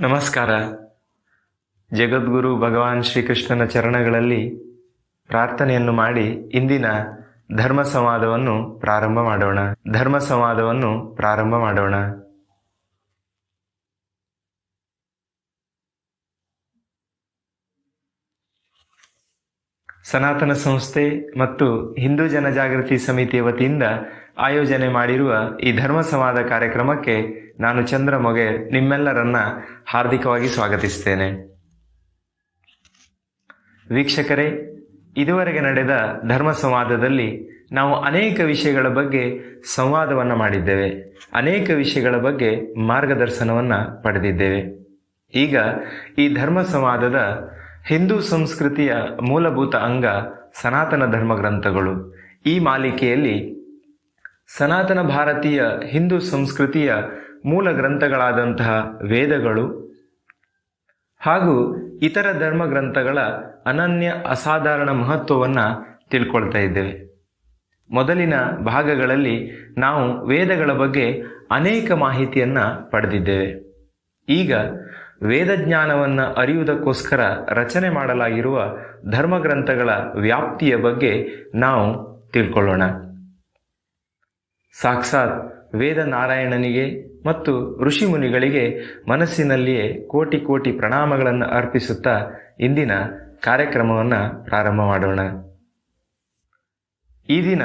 ನಮಸ್ಕಾರ. ಜಗದ್ಗುರು ಭಗವಾನ್ ಶ್ರೀಕೃಷ್ಣನ ಚರಣಗಳಲ್ಲಿ ಪ್ರಾರ್ಥನೆಯನ್ನು ಮಾಡಿ ಇಂದಿನ ಧರ್ಮ ಸಂವಾದವನ್ನು ಪ್ರಾರಂಭ ಮಾಡೋಣ. ಧರ್ಮ ಸಂವಾದವನ್ನು ಪ್ರಾರಂಭ ಮಾಡೋಣ. ಸನಾತನ ಸಂಸ್ಥೆ ಮತ್ತು ಹಿಂದೂ ಜನಜಾಗೃತಿ ಸಮಿತಿಯ ವತಿಯಿಂದ ಆಯೋಜನೆ ಮಾಡಿರುವ ಈ ಧರ್ಮ ಸಂವಾದ ಕಾರ್ಯಕ್ರಮಕ್ಕೆ ನಾನು ಚಂದ್ರ ಮೊಗೆ ನಿಮ್ಮೆಲ್ಲರನ್ನ ಹಾರ್ದಿಕವಾಗಿ ಸ್ವಾಗತಿಸ್ತೇನೆ. ವೀಕ್ಷಕರೇ, ಇದುವರೆಗೆ ನಡೆದ ಧರ್ಮ ಸಂವಾದದಲ್ಲಿ ನಾವು ಅನೇಕ ವಿಷಯಗಳ ಬಗ್ಗೆ ಸಂವಾದವನ್ನು ಮಾಡಿದ್ದೇವೆ. ಅನೇಕ ವಿಷಯಗಳ ಬಗ್ಗೆ ಮಾರ್ಗದರ್ಶನವನ್ನು ಪಡೆದಿದ್ದೇವೆ. ಈಗ ಈ ಧರ್ಮ ಸಂವಾದದ ಹಿಂದೂ ಸಂಸ್ಕೃತಿಯ ಮೂಲಭೂತ ಅಂಗ ಸನಾತನ ಧರ್ಮ ಗ್ರಂಥಗಳು. ಈ ಮಾಲಿಕೆಯಲ್ಲಿ ಸನಾತನ ಭಾರತೀಯ ಹಿಂದೂ ಸಂಸ್ಕೃತಿಯ ಮೂಲ ಗ್ರಂಥಗಳಾದಂತಹ ವೇದಗಳು ಹಾಗೂ ಇತರ ಧರ್ಮ ಗ್ರಂಥಗಳ ಅನನ್ಯ ಅಸಾಧಾರಣ ಮಹತ್ವವನ್ನು ತಿಳ್ಕೊಳ್ತಾ ಇದ್ದೇವೆ. ಮೊದಲಿನ ಭಾಗಗಳಲ್ಲಿ ನಾವು ವೇದಗಳ ಬಗ್ಗೆ ಅನೇಕ ಮಾಹಿತಿಯನ್ನು ಪಡೆದಿದ್ದೇವೆ. ಈಗ ವೇದ ಜ್ಞಾನವನ್ನು ಅರಿಯುವುದಕ್ಕೋಸ್ಕರ ರಚನೆ ಮಾಡಲಾಗಿರುವ ಧರ್ಮಗ್ರಂಥಗಳ ವ್ಯಾಪ್ತಿಯ ಬಗ್ಗೆ ನಾವು ತಿಳ್ಕೊಳ್ಳೋಣ. ಸಾಕ್ಷಾತ್ ವೇದ ನಾರಾಯಣನಿಗೆ ಮತ್ತು ಋಷಿ ಮುನಿಗಳಿಗೆ ಮನಸ್ಸಿನಲ್ಲಿಯೇ ಕೋಟಿ ಕೋಟಿ ಪ್ರಣಾಮಗಳನ್ನು ಅರ್ಪಿಸುತ್ತಾ ಇಂದಿನ ಕಾರ್ಯಕ್ರಮವನ್ನು ಪ್ರಾರಂಭ ಮಾಡೋಣ. ಈ ದಿನ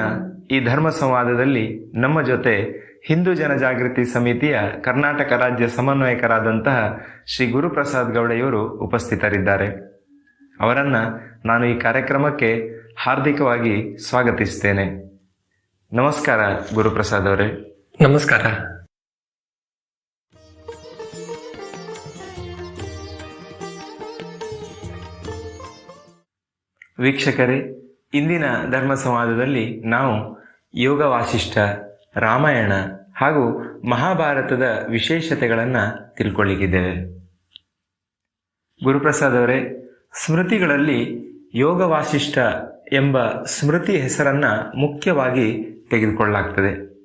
ಈ ಧರ್ಮ ಸಂವಾದದಲ್ಲಿ ನಮ್ಮ ಜೊತೆ ಹಿಂದೂ ಜನಜಾಗೃತಿ ಸಮಿತಿಯ ಕರ್ನಾಟಕ ರಾಜ್ಯ ಸಮನ್ವಯಕರಾದಂತಹ ಶ್ರೀ ಗುರುಪ್ರಸಾದ್ ಗೌಡೆಯವರು ಉಪಸ್ಥಿತರಿದ್ದಾರೆ. ಅವರನ್ನು ನಾನು ಈ ಕಾರ್ಯಕ್ರಮಕ್ಕೆ ಹಾರ್ದಿಕವಾಗಿ ಸ್ವಾಗತಿಸ್ತೇನೆ. ನಮಸ್ಕಾರ ಗುರುಪ್ರಸಾದ್ ಅವರೇ. ನಮಸ್ಕಾರ. ವೀಕ್ಷಕರೇ ಇಂದಿನ ಧರ್ಮ ಸಂವಾದದಲ್ಲಿ ನಾವು ಯೋಗ ವಾಸಿಷ್ಠ ರಾಮಾಯಣ ಹಾಗೂ ಮಹಾಭಾರತದ ವಿಶೇಷತೆಗಳನ್ನು ತಿಳ್ಕೊಳ್ಳಿಕ್ಕಿದ್ದೇವೆ. ಗುರುಪ್ರಸಾದ್ ಅವರೇ ಸ್ಮೃತಿಗಳಲ್ಲಿ ಯೋಗ ವಾಸಿಷ್ಠ ಎಂಬ ಸ್ಮೃತಿ ಹೆಸರನ್ನ ಮುಖ್ಯವಾಗಿ ತೆಗೆದುಕೊಳ್ಳಲಾಗ್ತದೆ.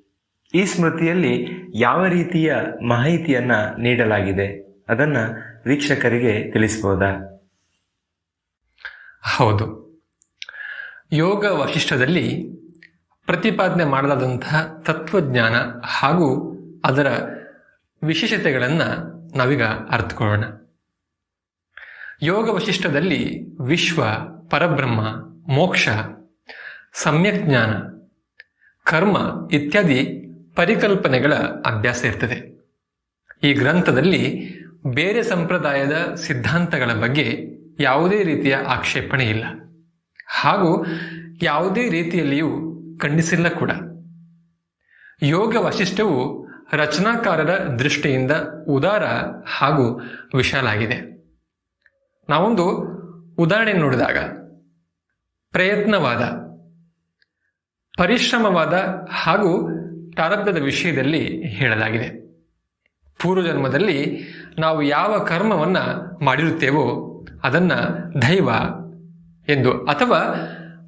ಈ ಸ್ಮೃತಿಯಲ್ಲಿ ಯಾವ ರೀತಿಯ ಮಾಹಿತಿಯನ್ನ ನೀಡಲಾಗಿದೆ? ಅದನ್ನ ವೀಕ್ಷಕರಿಗೆ ತಿಳಿಸಬಹುದಾ? ಹೌದು. ಯೋಗ ವಶಿಷ್ಠದಲ್ಲಿ ಪ್ರತಿಪಾದನೆ ಮಾಡಲಾದಂತಹ ತತ್ವಜ್ಞಾನ ಹಾಗೂ ಅದರ ವಿಶೇಷತೆಗಳನ್ನು ನಾವೀಗ ಅರ್ಥಕೊಳ್ಳೋಣ ಯೋಗ ವಶಿಷ್ಠದಲ್ಲಿ ವಿಶ್ವ, ಪರಬ್ರಹ್ಮ, ಮೋಕ್ಷ, ಸಮ್ಯಕ್ ಜ್ಞಾನ ಕರ್ಮ ಇತ್ಯಾದಿ ಪರಿಕಲ್ಪನೆಗಳ ಅಭ್ಯಾಸ ಇರ್ತದೆ. ಈ ಗ್ರಂಥದಲ್ಲಿ ಬೇರೆ ಸಂಪ್ರದಾಯದ ಸಿದ್ಧಾಂತಗಳ ಬಗ್ಗೆ ಯಾವುದೇ ರೀತಿಯ ಆಕ್ಷೇಪಣೆ ಇಲ್ಲ. ಹಾಗೂ ಯಾವುದೇ ರೀತಿಯಲ್ಲಿಯೂ ಖಂಡಿಸಿಲ್ಲ ಕೂಡ. ಯೋಗ ವಶಿಷ್ಠವು ರಚನಾಕಾರರ ದೃಷ್ಟಿಯಿಂದ ಉದಾರ ಹಾಗೂ ವಿಶಾಲ ಆಗಿದೆ. ನಾವೊಂದು ಉದಾಹರಣೆ ನೋಡಿದಾಗ ಪ್ರಯತ್ನವಾದ ಪರಿಶ್ರಮವಾದ ಹಾಗೂ ಪ್ರಾರಬ್ಧದ ವಿಷಯದಲ್ಲಿ ಹೇಳಲಾಗಿದೆ. ಪೂರ್ವಜನ್ಮದಲ್ಲಿ ನಾವು ಯಾವ ಕರ್ಮವನ್ನ ಮಾಡಿರುತ್ತೇವೋ ಅದನ್ನ ದೈವ ಎಂದು ಅಥವಾ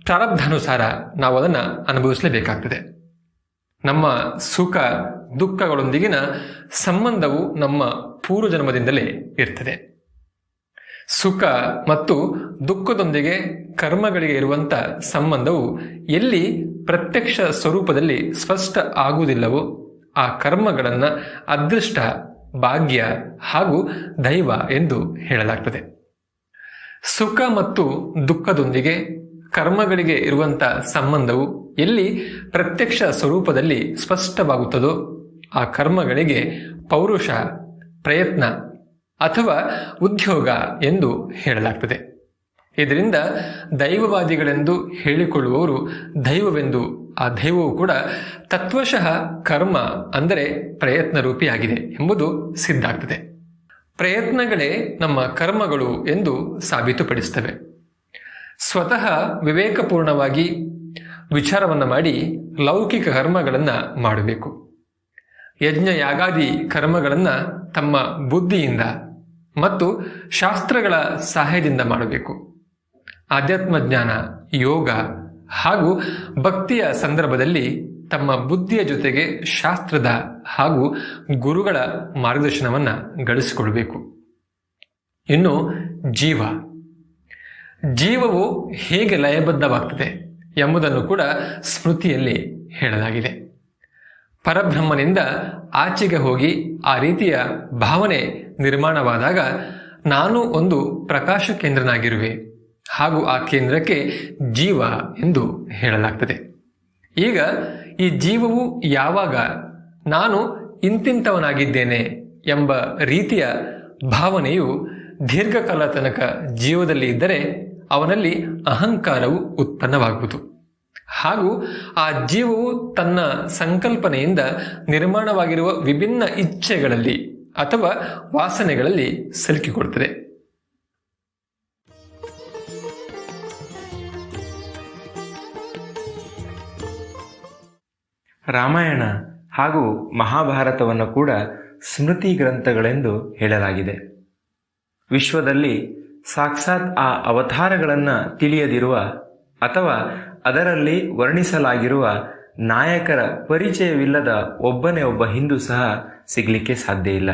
ಪ್ರಾರಬ್ಧಾನುಸಾರ ನಾವು ಅದನ್ನು ಅನುಭವಿಸಲೇಬೇಕಾಗ್ತದೆ. ನಮ್ಮ ಸುಖ ದುಃಖಗಳೊಂದಿಗಿನ ಸಂಬಂಧವು ನಮ್ಮ ಪೂರ್ವಜನ್ಮದಿಂದಲೇ ಇರ್ತದೆ. ಸುಖ ಮತ್ತು ದುಃಖದೊಂದಿಗೆ ಕರ್ಮಗಳಿಗೆ ಇರುವಂತ ಸಂಬಂಧವು ಎಲ್ಲಿ ಪ್ರತ್ಯಕ್ಷ ಸ್ವರೂಪದಲ್ಲಿ ಸ್ಪಷ್ಟ ಆಗುವುದಿಲ್ಲವೋ ಆ ಕರ್ಮಗಳನ್ನು ಅದೃಷ್ಟ, ಭಾಗ್ಯ ಹಾಗೂ ದೈವ ಎಂದು ಹೇಳಲಾಗ್ತದೆ. ಸುಖ ಮತ್ತು ದುಃಖದೊಂದಿಗೆ ಕರ್ಮಗಳಿಗೆ ಇರುವಂತ ಸಂಬಂಧವು ಎಲ್ಲಿ ಪ್ರತ್ಯಕ್ಷ ಸ್ವರೂಪದಲ್ಲಿ ಸ್ಪಷ್ಟವಾಗುತ್ತದೋ ಆ ಕರ್ಮಗಳಿಗೆ ಪೌರುಷ, ಪ್ರಯತ್ನ ಅಥವಾ ಉದ್ಯೋಗ ಎಂದು ಹೇಳಲಾಗ್ತದೆ. ಇದರಿಂದ ದೈವವಾದಿಗಳೆಂದು ಹೇಳಿಕೊಳ್ಳುವವರು ದೈವವೆಂದು, ಆ ದೈವವು ಕೂಡ ತತ್ವಶಃ ಕರ್ಮ ಅಂದರೆ ಪ್ರಯತ್ನ ರೂಪಿಯಾಗಿದೆ ಎಂಬುದು ಸಿದ್ಧ ಆಗ್ತದೆ ಪ್ರಯತ್ನಗಳೇ ನಮ್ಮ ಕರ್ಮಗಳು ಎಂದು ಸಾಬೀತುಪಡಿಸುತ್ತವೆ. ಸ್ವತಃ ವಿವೇಕಪೂರ್ಣವಾಗಿ ವಿಚಾರವನ್ನು ಮಾಡಿ ಲೌಕಿಕ ಕರ್ಮಗಳನ್ನು ಮಾಡಬೇಕು. ಯಜ್ಞ ಯಾಗಾದಿ ಕರ್ಮಗಳನ್ನು ತಮ್ಮ ಬುದ್ಧಿಯಿಂದ ಮತ್ತು ಶಾಸ್ತ್ರಗಳ ಸಹಾಯದಿಂದ ಮಾಡಬೇಕು. ಆಧ್ಯಾತ್ಮ ಜ್ಞಾನ, ಯೋಗ ಹಾಗೂ ಭಕ್ತಿಯ ಸಂದರ್ಭದಲ್ಲಿ ತಮ್ಮ ಬುದ್ಧಿಯ ಜೊತೆಗೆ ಶಾಸ್ತ್ರದ ಹಾಗೂ ಗುರುಗಳ ಮಾರ್ಗದರ್ಶನವನ್ನು ಗಳಿಸಿಕೊಳ್ಬೇಕು. ಇನ್ನು ಜೀವ. ಜೀವವು ಹೇಗೆ ಲಯಬದ್ಧವಾಗ್ತದೆ ಎಂಬುದನ್ನು ಕೂಡ ಸ್ಮೃತಿಯಲ್ಲಿ ಹೇಳಲಾಗಿದೆ. ಪರಬ್ರಹ್ಮನಿಂದ ಆಚೆಗೆ ಹೋಗಿ ಆ ರೀತಿಯ ಭಾವನೆ ನಿರ್ಮಾಣವಾದಾಗ ನಾನು ಒಂದು ಪ್ರಕಾಶ ಕೇಂದ್ರನಾಗಿರುವೆ ಹಾಗೂ ಆ ಕೇಂದ್ರಕ್ಕೆ ಜೀವ ಎಂದು ಹೇಳಲಾಗ್ತದೆ. ಈಗ ಈ ಜೀವವು ಯಾವಾಗ ನಾನು ಇಂತಿಂತವನಾಗಿದ್ದೇನೆ ಎಂಬ ರೀತಿಯ ಭಾವನೆಯು ದೀರ್ಘಕಾಲ ತನಕ ಜೀವದಲ್ಲಿ ಇದ್ದರೆ ಅವನಲ್ಲಿ ಅಹಂಕಾರವು ಉತ್ಪನ್ನವಾಗುವುದು. ಹಾಗೂ ಆ ಜೀವವು ತನ್ನ ಸಂಕಲ್ಪನೆಯಿಂದ ನಿರ್ಮಾಣವಾಗಿರುವ ವಿಭಿನ್ನ ಇಚ್ಛೆಗಳಲ್ಲಿ ಅಥವಾ ವಾಸನೆಗಳಲ್ಲಿ ಸಿಲುಕಿಕೊಳ್ತದೆ ರಾಮಾಯಣ ಹಾಗೂ ಮಹಾಭಾರತವನ್ನು ಕೂಡ ಸ್ಮೃತಿ ಗ್ರಂಥಗಳೆಂದು ಹೇಳಲಾಗಿದೆ. ವಿಶ್ವದಲ್ಲಿ ಸಾಕ್ಷಾತ್ ಆ ಅವತಾರಗಳನ್ನು ತಿಳಿಯದಿರುವ ಅಥವಾ ಅದರಲ್ಲಿ ವರ್ಣಿಸಲಾಗಿರುವ ನಾಯಕರ ಪರಿಚಯವಿಲ್ಲದ ಒಬ್ಬನೇ ಒಬ್ಬ ಹಿಂದೂ ಸಹ ಸಿಗಲಿಕ್ಕೆ ಸಾಧ್ಯ ಇಲ್ಲ.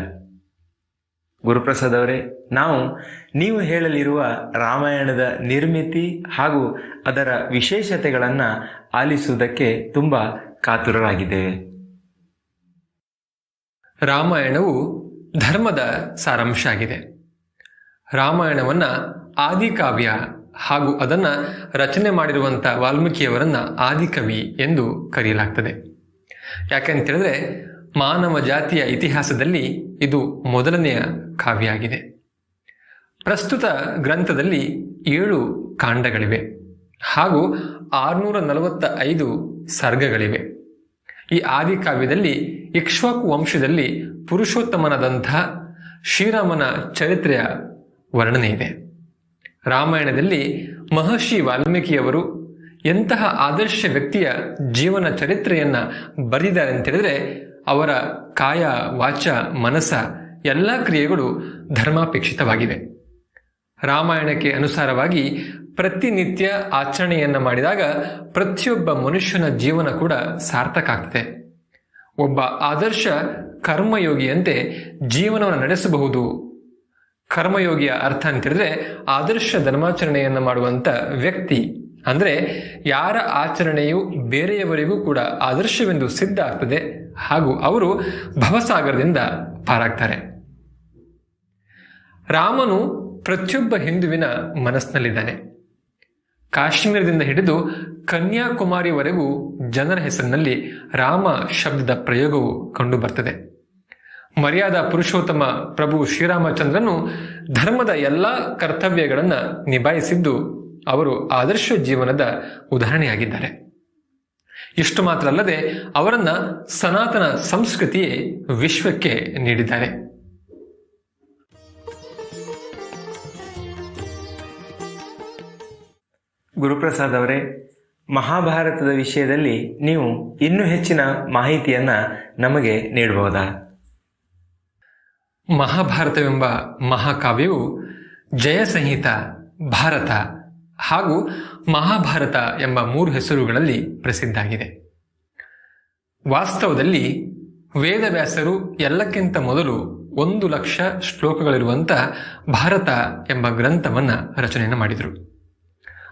ಗುರುಪ್ರಸಾದ್ ಅವರೇ, ನಾವು, ನೀವು ಹೇಳಲಿರುವ ರಾಮಾಯಣದ ನಿರ್ಮಿತಿ ಹಾಗೂ ಅದರ ವಿಶೇಷತೆಗಳನ್ನು ಆಲಿಸುವುದಕ್ಕೆ ತುಂಬ ಕಾತುರರಾಗಿದ್ದೇವೆ. ರಾಮಾಯಣವು ಧರ್ಮದ ಸಾರಾಂಶ ಆಗಿದೆ ರಾಮಾಯಣವನ್ನು ಆದಿಕಾವ್ಯ ಹಾಗೂ ಅದನ್ನ ರಚನೆ ಮಾಡಿರುವಂತ ವಾಲ್ಮೀಕಿಯವರನ್ನ ಆದಿಕವಿ ಎಂದು ಕರೆಯಲಾಗ್ತದೆ. ಯಾಕೆಂತ ಹೇಳಿದ್ರೆ, ಮಾನವ ಜಾತಿಯ ಇತಿಹಾಸದಲ್ಲಿ ಇದು ಮೊದಲನೆಯ ಕಾವ್ಯ ಆಗಿದೆ ಪ್ರಸ್ತುತ ಗ್ರಂಥದಲ್ಲಿ ಏಳು ಕಾಂಡಗಳಿವೆ ಹಾಗೂ ಆರುನೂರ ನಲವತ್ತ ಐದು ಸರ್ಗಗಳಿವೆ. ಈ ಆದಿಕಾವ್ಯದಲ್ಲಿ ಇಕ್ಷ್ವಾಕು ವಂಶದಲ್ಲಿ ಪುರುಷೋತ್ತಮನಾದಂಥ ಶ್ರೀರಾಮನ ಚರಿತ್ರೆಯ ವರ್ಣನೆ ಇದೆ. ರಾಮಾಯಣದಲ್ಲಿ ಮಹರ್ಷಿ ವಾಲ್ಮೀಕಿಯವರು ಎಂತಹ ಆದರ್ಶ ವ್ಯಕ್ತಿಯ ಜೀವನ ಚರಿತ್ರೆಯನ್ನ ಬರೆದಿದ್ದಾರೆ ಅಂತ ಹೇಳಿದ್ರೆ ಅವರ ಕಾಯ, ವಾಚ ಮನಸ ಎಲ್ಲ ಕ್ರಿಯೆಗಳು ಧರ್ಮಾಪೇಕ್ಷಿತವಾಗಿವೆ. ರಾಮಾಯಣಕ್ಕೆ ಅನುಸಾರವಾಗಿ ಪ್ರತಿನಿತ್ಯ ಆಚರಣೆಯನ್ನ ಮಾಡಿದಾಗ ಪ್ರತಿಯೊಬ್ಬ ಮನುಷ್ಯನ ಜೀವನ ಕೂಡ ಸಾರ್ಥಕ ಆಗ್ತದೆ. ಒಬ್ಬ ಆದರ್ಶ ಕರ್ಮಯೋಗಿಯಂತೆ ಜೀವನವನ್ನು ನಡೆಸಬಹುದು ಕರ್ಮಯೋಗಿಯ ಅರ್ಥ ಅಂತ ಹೇಳಿದ್ರೆ ಆದರ್ಶ ಧರ್ಮಾಚರಣೆಯನ್ನು ಮಾಡುವಂತ ವ್ಯಕ್ತಿ. ಅಂದ್ರೆ ಯಾರ ಆಚರಣೆಯು ಬೇರೆಯವರಿಗೂ ಕೂಡ ಆದರ್ಶವೆಂದು ಸಿದ್ಧ ಆಗ್ತದೆ ಹಾಗೂ ಅವರು ಭವಸಾಗರದಿಂದ ಪಾರಾಗ್ತಾರೆ. ರಾಮನು ಪ್ರತಿಯೊಬ್ಬ ಹಿಂದುವಿನ ಮನಸ್ಸಿನಲ್ಲಿದ್ದಾನೆ. ಕಾಶ್ಮೀರದಿಂದ ಹಿಡಿದು ಕನ್ಯಾಕುಮಾರಿವರೆಗೂ ಜನರ ಹೆಸರಿನಲ್ಲಿ ರಾಮ ಶಬ್ದದ ಪ್ರಯೋಗವು ಕಂಡು ಬರ್ತದೆ. ಮರ್ಯಾದಾ ಪುರುಷೋತ್ತಮ ಪ್ರಭು ಶ್ರೀರಾಮಚಂದ್ರನು ಧರ್ಮದ ಎಲ್ಲ ಕರ್ತವ್ಯಗಳನ್ನು ನಿಭಾಯಿಸಿದ್ದು ಅವರು ಆದರ್ಶ ಜೀವನದ ಉದಾಹರಣೆಯಾಗಿದ್ದಾರೆ. ಇಷ್ಟು ಮಾತ್ರ ಅಲ್ಲದೆ ಅವರನ್ನ ಸನಾತನ ಸಂಸ್ಕೃತಿಯೇ ವಿಶ್ವಕ್ಕೆ ನೀಡಿದ್ದಾರೆ. ಗುರುಪ್ರಸಾದ್ ಅವರೇ, ಮಹಾಭಾರತದ ವಿಷಯದಲ್ಲಿ ನೀವು ಇನ್ನೂ ಹೆಚ್ಚಿನ ಮಾಹಿತಿಯನ್ನ ನಮಗೆ ನೀಡಬಹುದಾ? ಮಹಾಭಾರತವೆಂಬ ಮಹಾಕಾವ್ಯವು ಜಯ ಸಂಹಿತ, ಭಾರತ ಹಾಗೂ ಮಹಾಭಾರತ ಎಂಬ ಮೂರು ಹೆಸರುಗಳಲ್ಲಿ ಪ್ರಸಿದ್ಧಾಗಿದೆ. ವಾಸ್ತವದಲ್ಲಿ ವೇದವ್ಯಾಸರು ಎಲ್ಲಕ್ಕಿಂತ ಮೊದಲು ಒಂದು ಲಕ್ಷ ಶ್ಲೋಕಗಳಿರುವಂಥ ಭಾರತ ಎಂಬ ಗ್ರಂಥವನ್ನ ರಚನೆಯನ್ನು ಮಾಡಿದರು.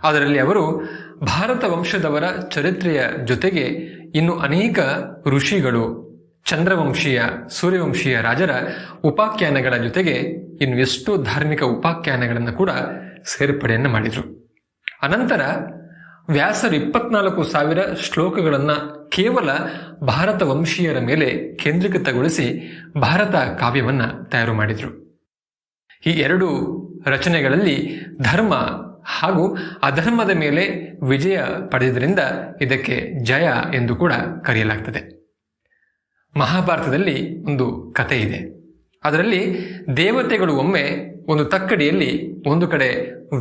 ಅದರಲ್ಲಿ ಅವರು ಭಾರತ ವಂಶದವರ ಚರಿತ್ರೆಯ ಜೊತೆಗೆ ಇನ್ನು ಅನೇಕ ಋಷಿಗಳು ಚಂದ್ರವಂಶೀಯ, ಸೂರ್ಯವಂಶೀಯ ರಾಜರ ಉಪಾಖ್ಯಾನಗಳ ಜೊತೆಗೆ ಇನ್ನು ಎಷ್ಟೋ ಧಾರ್ಮಿಕ ಉಪಾಖ್ಯಾನಗಳನ್ನು ಕೂಡ ಸೇರ್ಪಡೆಯನ್ನು ಮಾಡಿದರು. ಅನಂತರ ವ್ಯಾಸರು ಇಪ್ಪತ್ನಾಲ್ಕು ಸಾವಿರ ಶ್ಲೋಕಗಳನ್ನು ಕೇವಲ ಭಾರತ ವಂಶೀಯರ ಮೇಲೆ ಕೇಂದ್ರೀಕೃತಗೊಳಿಸಿ ಭಾರತ ಕಾವ್ಯವನ್ನು ತಯಾರು ಮಾಡಿದರು. ಈ ಎರಡು ರಚನೆಗಳಲ್ಲಿ ಧರ್ಮ ಹಾಗೂ ಅಧರ್ಮದ ಮೇಲೆ ವಿಜಯ ಪಡೆದಿದ್ದರಿಂದ ಇದಕ್ಕೆ ಜಯ ಎಂದು ಕೂಡ ಕರೆಯಲಾಗ್ತದೆ. ಮಹಾಭಾರತದಲ್ಲಿ ಒಂದು ಕಥೆ ಇದೆ. ಅದರಲ್ಲಿ ದೇವತೆಗಳು ಒಮ್ಮೆ ಒಂದು ತಕ್ಕಡಿಯಲ್ಲಿ ಒಂದು ಕಡೆ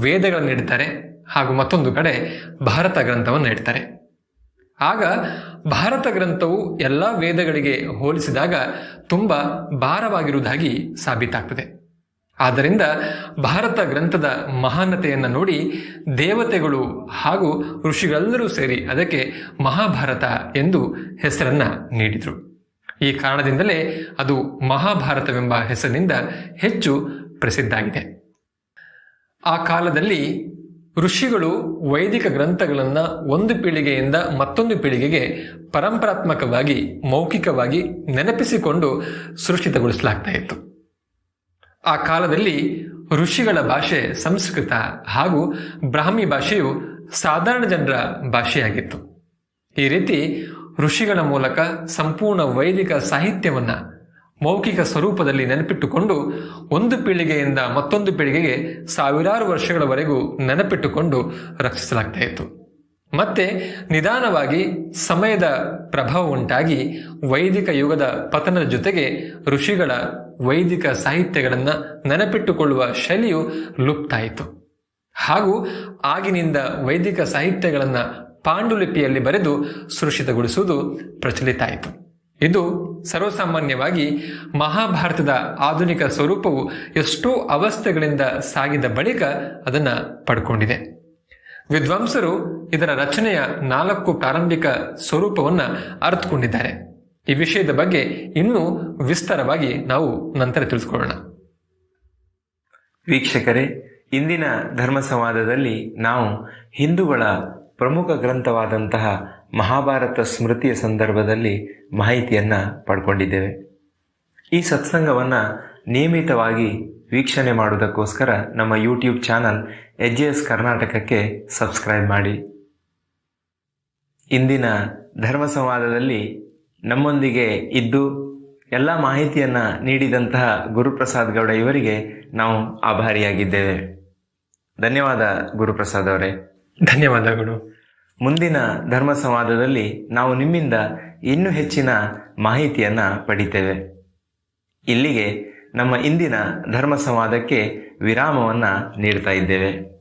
ವೇದಗಳನ್ನು ಇಡ್ತಾರೆ ಹಾಗೂ ಮತ್ತೊಂದು ಕಡೆ ಭಾರತ ಗ್ರಂಥವನ್ನು ಇಡ್ತಾರೆ ಆಗ ಭಾರತ ಗ್ರಂಥವು ಎಲ್ಲ ವೇದಗಳಿಗೆ ಹೋಲಿಸಿದಾಗ ತುಂಬ ಭಾರವಾಗಿರುವುದಾಗಿ ಸಾಬೀತಾಗ್ತದೆ. ಆದ್ದರಿಂದ ಭಾರತ ಗ್ರಂಥದ ಮಹಾನತೆಯನ್ನು ನೋಡಿ ದೇವತೆಗಳು ಹಾಗೂ ಋಷಿಗಳೆಲ್ಲರೂ ಸೇರಿ ಅದಕ್ಕೆ ಮಹಾಭಾರತ ಎಂದು ಹೆಸರನ್ನ ನೀಡಿದರು. ಈ ಕಾರಣದಿಂದಲೇ ಅದು ಮಹಾಭಾರತವೆಂಬ ಹೆಸರಿನಿಂದ ಹೆಚ್ಚು ಪ್ರಸಿದ್ಧಾಗಿದೆ. ಆ ಕಾಲದಲ್ಲಿ ಋಷಿಗಳು ವೈದಿಕ ಗ್ರಂಥಗಳನ್ನು ಒಂದು ಪೀಳಿಗೆಯಿಂದ ಮತ್ತೊಂದು ಪೀಳಿಗೆಗೆ ಪರಂಪರಾತ್ಮಕವಾಗಿ, ಮೌಖಿಕವಾಗಿ ನೆನಪಿಸಿಕೊಂಡು ಸೃಷ್ಟಿತಗೊಳಿಸಲಾಗ್ತಾ ಇತ್ತು. ಆ ಕಾಲದಲ್ಲಿ ಋಷಿಗಳ ಭಾಷೆ ಸಂಸ್ಕೃತ ಹಾಗೂ ಬ್ರಾಹ್ಮಿ ಭಾಷೆಯು ಸಾಧಾರಣ ಜನರ ಭಾಷೆಯಾಗಿತ್ತು. ಈ ರೀತಿ ಋಷಿಗಳ ಮೂಲಕ ಸಂಪೂರ್ಣ ವೈದಿಕ ಸಾಹಿತ್ಯವನ್ನ ಮೌಖಿಕ ಸ್ವರೂಪದಲ್ಲಿ ನೆನಪಿಟ್ಟುಕೊಂಡು ಒಂದು ಪೀಳಿಗೆಯಿಂದ ಮತ್ತೊಂದು ಪೀಳಿಗೆಗೆ ಸಾವಿರಾರು ವರ್ಷಗಳವರೆಗೂ ನೆನಪಿಟ್ಟುಕೊಂಡು ರಕ್ಷಿಸಲಾಗ್ತಾ ಇತ್ತು. ಮತ್ತೆ ನಿಧಾನವಾಗಿ ಸಮಯದ ಪ್ರಭಾವ ಉಂಟಾಗಿ ವೈದಿಕ ಯುಗದ ಪತನದ ಜೊತೆಗೆ ಋಷಿಗಳ ವೈದಿಕ ಸಾಹಿತ್ಯಗಳನ್ನು ನೆನಪಿಟ್ಟುಕೊಳ್ಳುವ ಶೈಲಿಯು ಲುಪ್ತಾಯಿತು ಹಾಗೂ ಆಗಿನಿಂದ ವೈದಿಕ ಸಾಹಿತ್ಯಗಳನ್ನ ಪಾಂಡುಲಿಪಿಯಲ್ಲಿ ಬರೆದು ಸುರಕ್ಷಿತಗೊಳಿಸುವುದು ಪ್ರಚಲಿತ ಆಯಿತು ಇದು ಸರ್ವಸಾಮಾನ್ಯವಾಗಿ ಮಹಾಭಾರತದ ಆಧುನಿಕ ಸ್ವರೂಪವು ಎಷ್ಟೋ ಅವಸ್ಥೆಗಳಿಂದ ಸಾಗಿದ ಬಳಿಕ ಅದನ್ನು ಪಡ್ಕೊಂಡಿದೆ. ವಿದ್ವಾಂಸರು ಇದರ ರಚನೆಯ ನಾಲ್ಕು ಪ್ರಾರಂಭಿಕ ಸ್ವರೂಪವನ್ನು ಅರ್ಥಕೊಂಡಿದ್ದಾರೆ ಈ ವಿಷಯದ ಬಗ್ಗೆ ಇನ್ನೂ ವಿಸ್ತಾರವಾಗಿ ನಾವು ನಂತರ ತಿಳಿಸ್ಕೊಳ್ಳೋಣ. ವೀಕ್ಷಕರೇ, ಇಂದಿನ ಧರ್ಮ ಸಂವಾದದಲ್ಲಿ ನಾವು ಹಿಂದೂಗಳ ಪ್ರಮುಖ ಗ್ರಂಥವಾದಂತಹ ಮಹಾಭಾರತ ಸ್ಮೃತಿಯ ಸಂದರ್ಭದಲ್ಲಿ ಮಾಹಿತಿಯನ್ನ ಪಡ್ಕೊಂಡಿದ್ದೇವೆ. ಈ ಸತ್ಸಂಗವನ್ನು ನಿಯಮಿತವಾಗಿ ವೀಕ್ಷಣೆ ಮಾಡುವುದಕ್ಕೋಸ್ಕರ ನಮ್ಮ ಯೂಟ್ಯೂಬ್ ಚಾನಲ್ ಎಚ್ ಎಸ್ ಕರ್ನಾಟಕಕ್ಕೆ ಸಬ್ಸ್ಕ್ರೈಬ್ ಮಾಡಿ. ಇಂದಿನ ಧರ್ಮ ಸಂವಾದದಲ್ಲಿ ನಮ್ಮೊಂದಿಗೆ ಇದ್ದು ಎಲ್ಲ ಮಾಹಿತಿಯನ್ನ ನೀಡಿದಂತಹ ಗುರುಪ್ರಸಾದ್ ಗೌಡ ಇವರಿಗೆ ನಾವು ಆಭಾರಿಯಾಗಿದ್ದೇವೆ. ಧನ್ಯವಾದ ಗುರುಪ್ರಸಾದ್ ಅವರೇ. ಧನ್ಯವಾದಗಳು. ಮುಂದಿನ ಧರ್ಮ ಸಂವಾದದಲ್ಲಿ ನಾವು ನಿಮ್ಮಿಂದ ಇನ್ನೂ ಹೆಚ್ಚಿನ ಮಾಹಿತಿಯನ್ನ ಪಡಿತೇವೆ. ಇಲ್ಲಿಗೆ ನಮ್ಮ ಇಂದಿನ ಧರ್ಮ ಸಂವಾದಕ್ಕೆ ವಿರಾಮವನ್ನ ನೀಡ್ತಾ ಇದ್ದೇವೆ.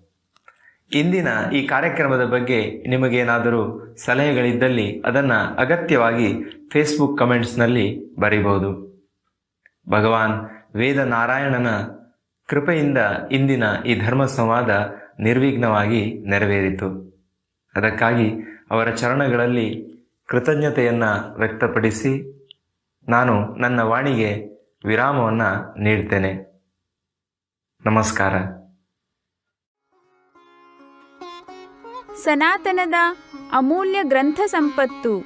ಇಂದಿನ ಈ ಕಾರ್ಯಕ್ರಮದ ಬಗ್ಗೆ ನಿಮಗೇನಾದರೂ ಸಲಹೆಗಳಿದ್ದಲ್ಲಿ ಅದನ್ನು ಅಗತ್ಯವಾಗಿ ಫೇಸ್ಬುಕ್ ಕಮೆಂಟ್ಸ್ನಲ್ಲಿ ಬರೀಬಹುದು. ಭಗವಾನ್ ವೇದ ನಾರಾಯಣನ ಕೃಪೆಯಿಂದ ಇಂದಿನ ಈ ಧರ್ಮ ಸಂವಾದ ನಿರ್ವಿಘ್ನವಾಗಿ ನೆರವೇರಿತು. ಅದಕ್ಕಾಗಿ ಅವರ ಚರಣಗಳಲ್ಲಿ ಕೃತಜ್ಞತೆಯನ್ನು ವ್ಯಕ್ತಪಡಿಸಿ ನಾನು ನನ್ನ ವಾಣಿಗೆ ವಿರಾಮವನ್ನು ನೀಡ್ತೇನೆ. ನಮಸ್ಕಾರ. ಸನಾತನದ ಅಮೂಲ್ಯ ಗ್ರಂಥ ಸಂಪತ್ತು.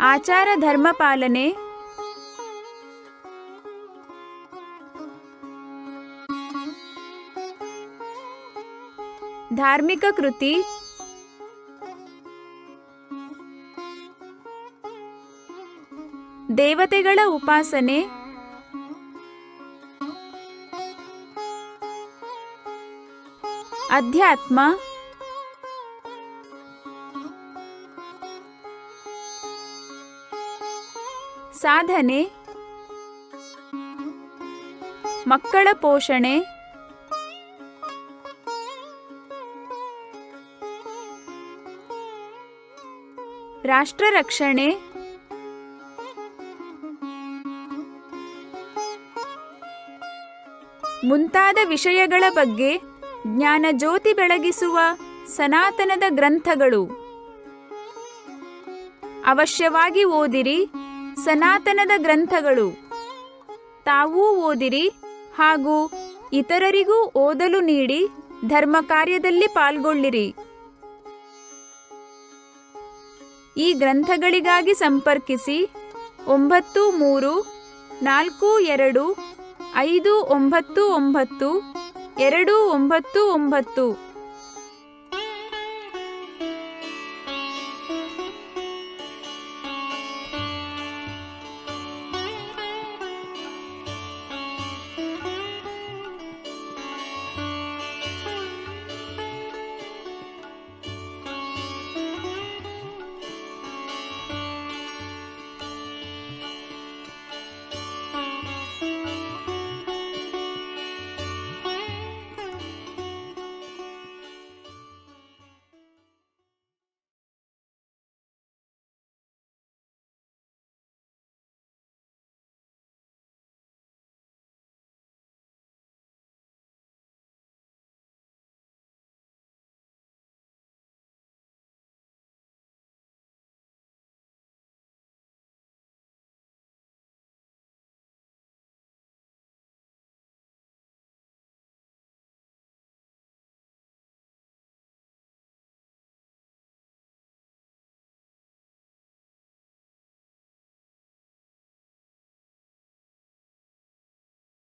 ಆಚಾರ ಧರ್ಮ ಪಾಲನೆ ಧಾರ್ಮಿಕ ಕೃತಿ. ದೇವತೆಗಳ ಉಪಾಸನೆ. ಅಧ್ಯಾತ್ಮ. ಸಾಧನೆ. ಮಕ್ಕಳ ಪೋಷಣೆ. ರಾಷ್ಟ್ರ ರಕ್ಷಣೆ. ಮುಂತಾದ ವಿಷಯಗಳ ಬಗ್ಗೆ ಜ್ಞಾನ ಜ್ಯೋತಿ ಬೆಳಗಿಸುವ ಸನಾತನದ ಗ್ರಂಥಗಳು. ಅವಶ್ಯವಾಗಿ ಓದಿರಿ ಸನಾತನದ ಗ್ರಂಥಗಳು. ತಾವೂ ಓದಿರಿ ಹಾಗೂ ಇತರರಿಗೂ ಓದಲು ನೀಡಿ ಧರ್ಮ ಕಾರ್ಯದಲ್ಲಿ ಪಾಲ್ಗೊಳ್ಳಿರಿ. ಈ ಗ್ರಂಥಗಳಿಗಾಗಿ ಸಂಪರ್ಕಿಸಿ ಒಂಬತ್ತು ಮೂರು ನಾಲ್ಕು ಎರಡು ಐದು ಒಂಬತ್ತು ಒಂಬತ್ತು ಎರಡು ಒಂಬತ್ತು ಒಂಬತ್ತು.